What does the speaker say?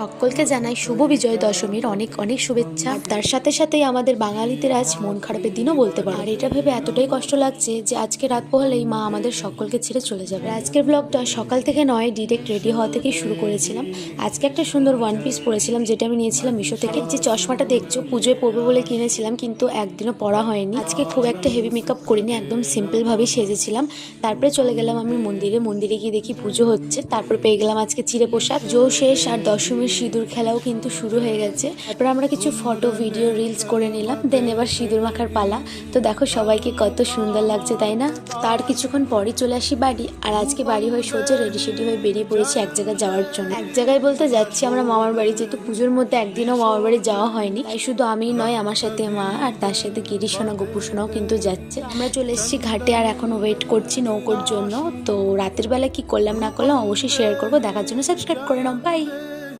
সকলকে জানাই শুভ বিজয় দশমীর অনেক অনেক শুভেচ্ছা। তার সাথে সাথেই আমাদের বাঙালিদের আজ মন খারাপের দিনও বলতে পারে। আর এটা ভেবে এতটাই কষ্ট লাগছে যে আজকে রাত পোহালেই মা আমাদের সকলকে ছেড়ে চলে যাবে। আজকের ব্লগটা সকাল থেকে নয় ডিরেক্ট রেডি হওয়া থেকেই শুরু করেছিলাম। আজকে একটা সুন্দর ওয়ান পিস পরেছিলাম যেটা আমি নিয়েছিলাম মিশো থেকে। যে চশমাটা দেখছ, পুজোয় পরবো বলে কিনেছিলাম, কিন্তু একদিনও পরা হয়নি। আজকে খুব একটা হেভি মেকআপ করিনি, একদম সিম্পল ভাবে সেজেছিলাম। তারপরে চলে গেলাম আমি মন্দিরে। মন্দিরে গিয়ে দেখি পুজো হচ্ছে, তারপর পেয়ে গেলাম আজকে চিড়ে পোশাক। জো শেষ, আর দশমীর সিঁদুর খেলাও কিন্তু শুরু হয়ে গেছে। তারপর আমরা কিছু ফটো ভিডিও রিলস করে নিলাম। দেন এবার সিঁদুর মাখার পালা। তো দেখো সবাইকে কত সুন্দর লাগছে, তাই না? তার কিছুক্ষণ পরই চলে আসি বাড়ি। আর আজকে বাড়ি হয়ে সোজা রেডি সেডি হয়ে বেরিয়ে পড়েছি এক জায়গায় যাওয়ার জন্য। এক জায়গায় বলতে যাচ্ছি, আমরা মামার বাড়ি। যেহেতু পুজোর মধ্যে একদিনও মামার বাড়ি যাওয়া হয়নি। তাই শুধু আমি নয়, আমার সাথে মা আর তার সাথে গিরিশোনা গোপুসোনাও কিন্তু যাচ্ছে। আমরা চলে এসেছি ঘাটে, আর এখন ওয়েট করছি নৌকোর জন্য। তো রাতের বেলা কি করলাম না করলাম, অবশ্যই শেয়ার করব। দেখার জন্য সাবস্ক্রাইব করে নাও। বাই